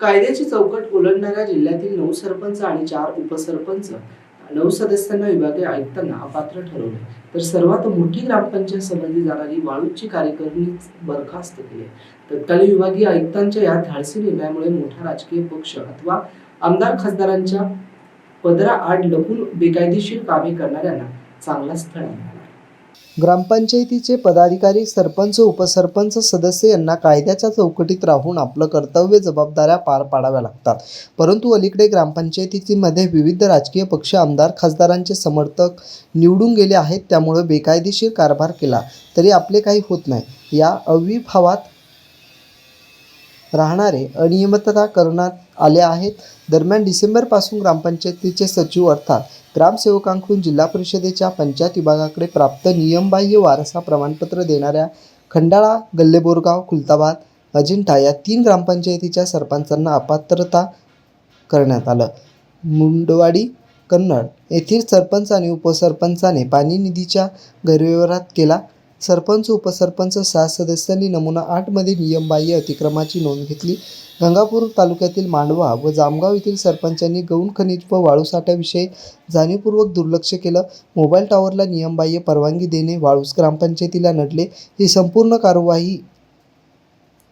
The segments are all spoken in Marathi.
कायद्याची चौकट ओलांडणाऱ्या जिल्ह्यातील नऊ सरपंच आणि चार उपसरपंच नऊ सदस्यांना विभागीय आयुक्तांना अपात्र ठरवले. तर सर्वात मोठी ग्रामपंचायत संबंधी जाणारी वाळूची कार्यकारिणी बरखास्त केली. तत्कालीन विभागीय आयुक्तांच्या या धाडसी निर्णयामुळे मोठा राजकीय पक्ष अथवा आमदार खासदारांच्या पदरा आड लपून बेकायदेशीर कामे करणाऱ्यांना चांगलाच स्थळ मिळाला. ग्रामपंचायतीचे पदाधिकारी सरपंच उपसरपंच सदस्य यांना कायद्याच्या चौकटीत राहून आपलं कर्तव्य जबाबदाऱ्या पार पाडाव्या लागतात. परंतु अलीकडे ग्रामपंचायतीमध्ये विविध राजकीय पक्ष आमदार खासदारांचे समर्थक निवडून गेले आहेत त्यामुळे बेकायदेशीर कारभार केला तरी आपले काही होत नाही. या अविभावात राहणारे अनियमितता करण्यात आले आहेत. दरम्यान डिसेंबरपासून ग्रामपंचायतीचे सचिव अर्थात ग्रामसेवकांकडून जिल्हा परिषदेच्या पंचायत विभागाकडे प्राप्त नियमबाह्य वारसा प्रमाणपत्र देणाऱ्या खंडाळा गल्लेबोरगाव खुलताबाद अजिंठा या तीन ग्रामपंचायतीच्या सरपंचांना अपात्रता करण्यात आलं. मुंडवाडी कन्नड येथील सरपंच आणि उपसरपंचाने पाणी निधीच्या गैरव्यवहारात केला सरपंच उपसरपंच सहा सदस्यांनी नमुना आठमध्ये नियमबाह्य अतिक्रमाची नोंद घेतली. गंगापूर तालुक्यातील मांडवा व जामगाव येथील सरपंचांनी गौण खनिज व वाळूसाठ्याविषयी जाणीवपूर्वक दुर्लक्ष केलं. मोबाईल टॉवरला नियमबाह्य परवानगी देणे वाळूस ग्रामपंचायतीला नडले ही संपूर्ण कारवाई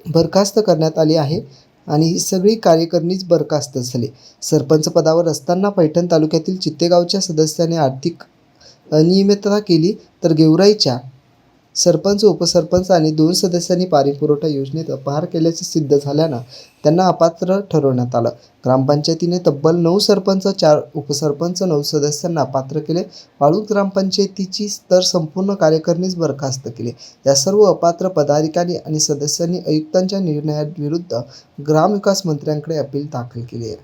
बरखास्त करण्यात आली आहे आणि ही सगळी कार्यकारिणीच बरखास्त झाली. सरपंच पदावर असताना पैठण तालुक्यातील चित्तेगावच्या सदस्याने आर्थिक अनियमितता केली तर गेवराईच्या सरपंच उपसरपंच आणि दोन सदस्यांनी पाणी पुरवठा योजनेत अपहार केल्याचे सिद्ध झाल्यानं त्यांना अपात्र ठरवण्यात आलं. ग्रामपंचायतीने तब्बल नऊ सरपंच चार उपसरपंच नऊ सदस्यांना अपात्र केले. वाळूज ग्रामपंचायतीची तर संपूर्ण कार्यकारिणीच बरखास्त केली. या सर्व अपात्र पदाधिकारी आणि सदस्यांनी आयुक्तांच्या निर्णयाविरुद्ध ग्रामविकास मंत्र्यांकडे अपील दाखल केली आहे.